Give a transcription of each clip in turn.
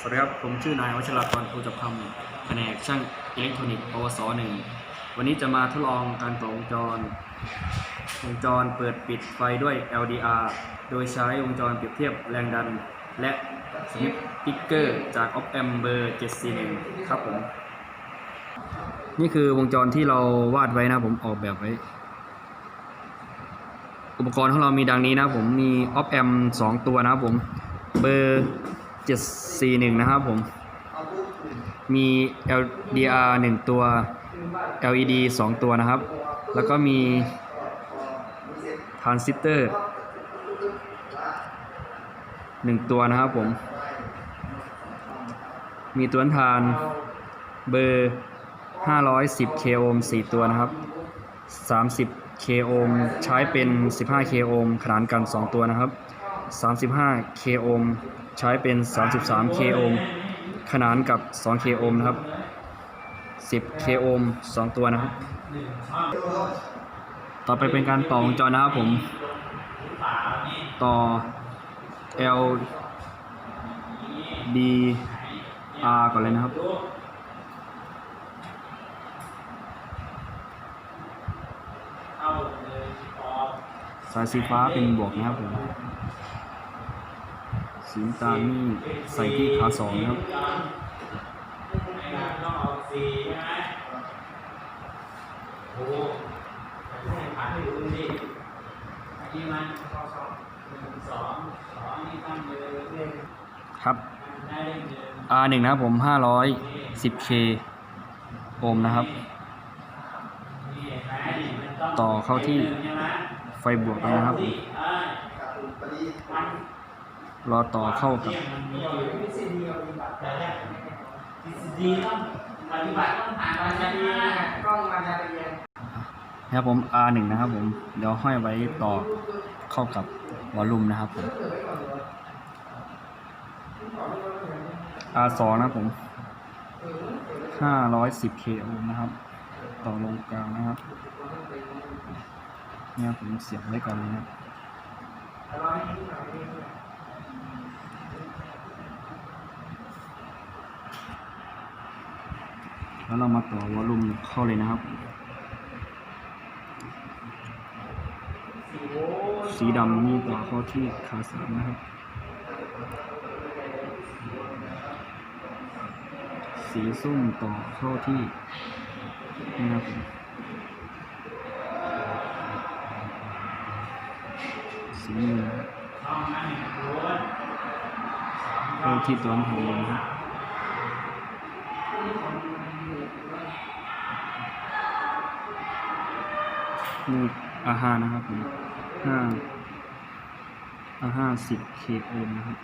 สวัสดีครับ ผมชื่อนายวัชรากรภูจับคำแผนกช่างอิเล็กทรอนิกส์ปวสหนึ่งวันนี้จะมาทดลองการต่อวงจร วงจรเปิดปิดไฟด้วย LDR โดยใช้วงจรเปรียบเทียบแรงดัน และสวิตช์ติ๊กเกอร์จาก op amp เบอร์741ครับผม นี่คือวงจรที่เราวาดไว้นะผมออกแบบไว้ อุปกรณ์ของเรามีดังนี้นะผมมี op amp 2ตัวนะผมเบอร์ 741 นะครับผม มี LDR 1 ตัว LED 2 ตัวนะครับ แล้วก็มีทรานซิสเตอร์1 ตัวนะครับผม มีตัวทานเบอร์ 510 k โอห์ม4ตัวนะครับ 30 k โอห์มใช้เป็น 15 k โอห์มขนานกัน 2 ตัวนะครับ 35 k โอห์มใช้เป็น 33 k โอห์มขนานกับ 2 k โอห์มนะครับ 10 k โอห์ม2ตัวนะครับ ต่อไปเป็นการต่อวงจรนะครับผม ต่อ L D R ก่อนเลยนะครับ สายสีฟ้าเป็นบวกนะครับผมสีตาลนี่ใส่ที่ขาสองนะครับครับ R หนึ่งนะครับผม 510K โอห์มนะครับ ต่อเข้าที่ ไฟบวกเลยนะครับผมรอต่อเข้ากับนะครับผม R หนึ่งนะครับผม เดี๋ยวห้อยไว้ต่อเข้ากับวอลลุ่มนะครับผม R สองนะผม 510K โอห์มนะครับ ต่อลงกลางนะครับ เนี่ยผมเสียบไว้ก่อนเลยนะแล้วเรามาต่อวอลลุ่มเข้าเลยนะครับ สีดำนี่ต่อเข้าที่ขาสามนะครับ สีส้มต่อเข้าที่นะครับ สีเหลืองเข้าที่ตัวของนะครับนี่อาห้านะครับผมห้าอาห้าสิบเคโอมนะครับ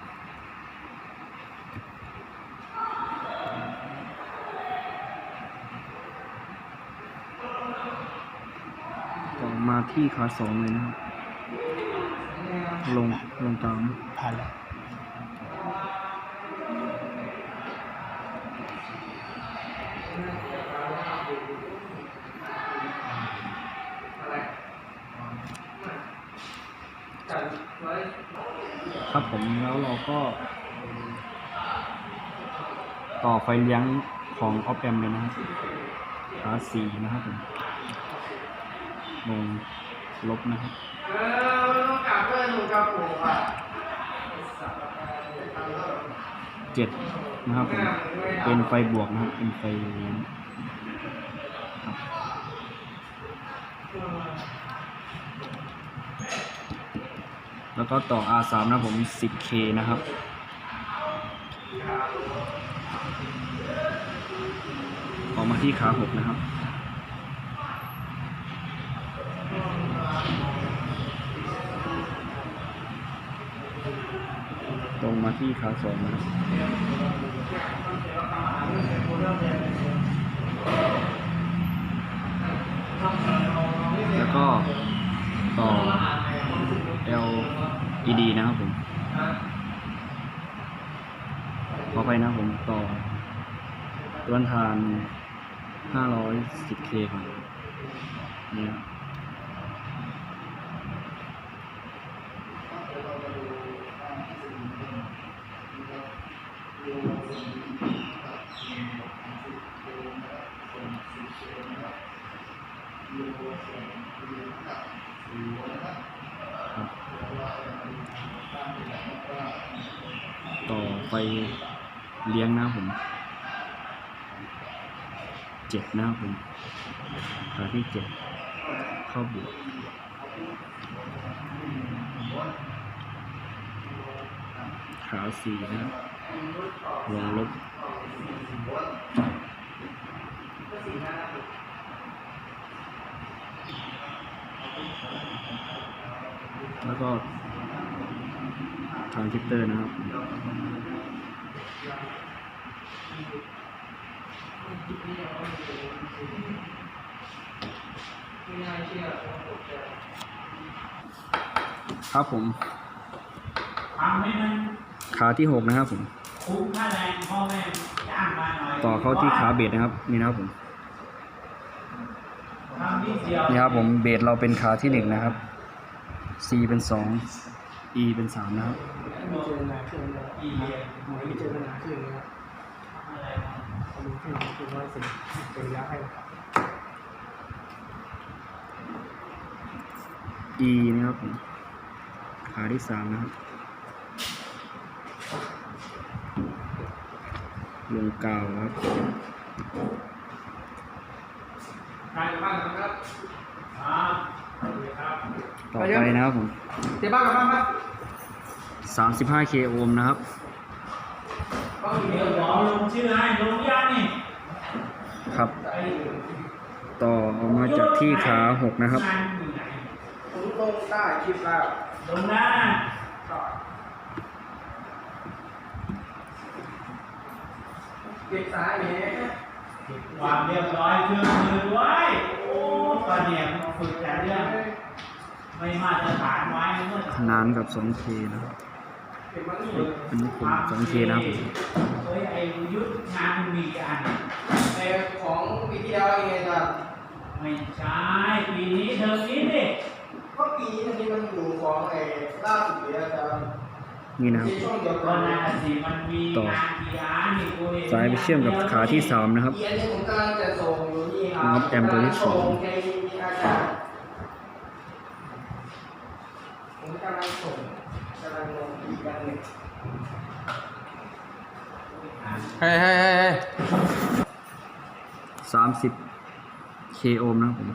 ต่อมาที่ขาสองเลยนะครับ ลงลงตามผ่านแล้วครับผมแล้วเราก็ ต่อไฟเลี้ยงของออฟแอมเลยนะครับขาสี่นะครับผมลงลบนะครับเออ ต้องกลับเพื่อนหนูกับปู่อะเจ็ดนะครับผมเป็นไฟบวกนะครับ เป็นไฟเลี้ยงแล้วก็ต่อ R3 นะครับผม 10K นะครับ ออกมาที่ขา 6 นะครับ ตรงมาที่ขาสองนะแล้วก็ต่อ LED นะครับผมขอไปนะผมต่อต้นทาน 510K ครับเนี่ยครับ ต่อ ไฟเลี้ยงนะครับผมเจ็ดนะครับผมขาที่เจ็ดเข้าบวกขาสี่นะครับลงลบแล้วก็ ทรานซิสเตอร์นะครับไม่น่าเชื่อว่าผมจะครับผมทำให้มันขาที่หกนะครับผมคุ้มค่าแรงพ่อแม่จ้างมาหน่อยต่อเข้าที่ขาเบสนะครับ นี่นะครับผมทำนิดเดียวนี่ครับผมเบสเราเป็นขาที่หนึ่งนะครับ C เป็นสอง E เป็นสามนะครับไม่เจอปัญหาขึ้นเลยอีเดียไม่เจอปัญหาขึ้นนะครับอะไรวะเอาดูขึ้นคือว่าสิ่งเป็นยาให้ E นะครับผมขาที่สามนะครับลงกาวครับใครบ้างครับครับสวัสดีครับ ต่อไปนะครับผมเจ๊บ้างกับบ้างครับ35 k โอห์มนะครับบ้างอยู่เดี๋เดียยววบอกลงชื่อให้ลงยังนี่ครับไอ้ต่อออกมาจากที่ขาหกนะครับงานอยู่ไหนผมลงใต้คลิปแล้วลงหน้าเก็บสายเนี่ยเก็บความเรียบร้อยเครื่องมือไว้โอ้ ตอนเนี้ยมันฝึกแต่เรื่องไม่มาตรฐานไว้เมื่อขนานกับ 2K นะครับเก็บมันนี่อันนี้ผม 2K นะครับผมเฮ้ยไอ้ยุทธงานมันมีกี่อันในของปีที่แล้วเองจ้ะไม่ใช่ปีนี้เทอมนี้ดิก็ปีนี้มันอยู่ของไอ้ล่าสุดเลยจ้ะนี่นะครับ ที่ช่วงเดียวก็กันน่าสิมันมีต่อ งานกี่อันนี่กูเห็นสายไปเชื่อมกับขาที่สามนะครับ เอียนที่ผมกำลังจะส่งอยู่นี่ครันะครับแอมตัวที่สองในมีอาจารย์ ผมกำลังส่งกำลังลงอีกอันหนึ่งเฮ้ยเฮ้ยเฮ้ยเฮ้ย30 k โอห์มนะครับผม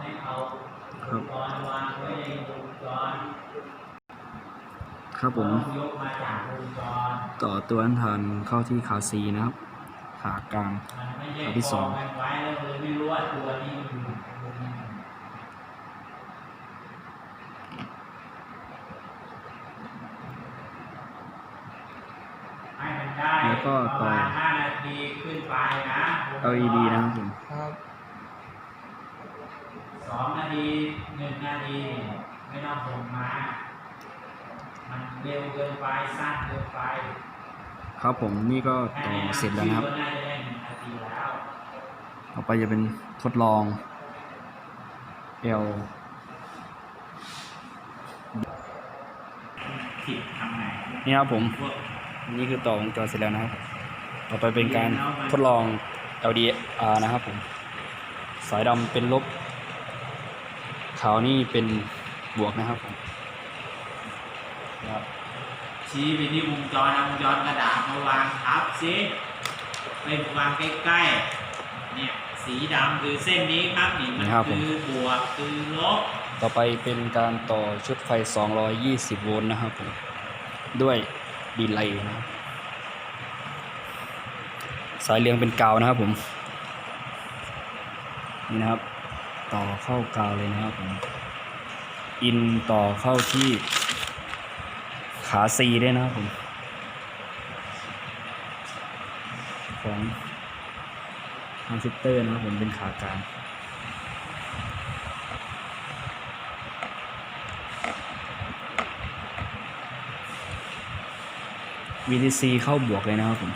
ให้เอา ครับ ตอนวางไว้ในวงจร ครับผมยกมาจากวงจรต่อตัวอันทานเข้าที่ขา C นะครับ ขากลางมันไม่ใช่อันที่สองกกันไว้แล้วเลยไม่รู้ว่าตัวนี้มันอยู่ตรงนี้ให้มันได้แล้วก็ประต่อมาณ5นาทีขึ้นไปนะ LED นะครับผมครับสองนาทีหนึ่งนาที ไม่ต้องส่งมา มันเร็วเกินไปสั้นเกินไป ครับผมนี่ก็แค่ต่อในเสร็จแล้วนะครับก็น่าจะได้หนึ่งนาทีแล้วต่อไปจะเป็นทดลอง L ผิดทำไงนี่ครับผมพวกนี่คือต่อวงจรเสร็จแล้วนะครับ ต่อไปเป็นการทดลอง LDR นะครับผม สายดำเป็นลบ ขาวนี่เป็นบวกนะครับผมนะครับ ชี้ไปที่วงจรเอาวงจรกระดาษมาวางทับสิไปวางใกล้ๆเนี่ยสีดำคือเส้นนี้ครับนี่มันคือบวกคือลบต่อไปเป็นการต่อชุดไฟ 220 โวลต์นะครับผมด้วยดีเลย์นะครับสายเรียงเป็นกาวนะครับผมนี่นะครับ ต่อเข้ากาวเลยนะครับผมอินต่อเข้าที่ ขาซีด้วยนะผมของทางซิสเตอร์นะผมเป็นขากลางวีดีซีเข้าบวกเลยนะครับผม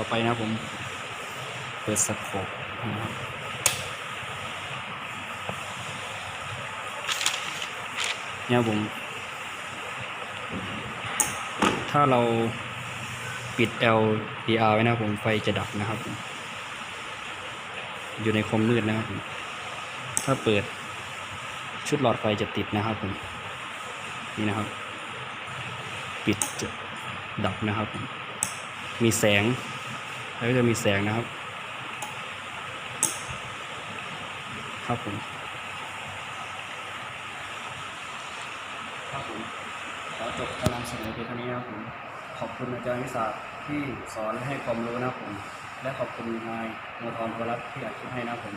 ต่อไปนะผมเปิดสโคปนะครับเนี่ยผม ถ้าเราปิด LDR ไว้นะผมไฟจะดับนะครับผมอยู่ในความมืดนะครับผมถ้าเปิดชุดหลอดไฟจะติดนะครับผมนี่นะครับ ปิดจะดับนะครับผมมีแสง แล้วก็จะมีแสงนะครับ ครับผมครับผมขอจบการนำเสนอเพียงเท่านี้นะครับผมขอบคุณอาจารย์วิสาที่สอนและให้ความรู้นะครับผม และขอบคุณนายโมทอนพรัตที่อัดคลิปให้นะครับผม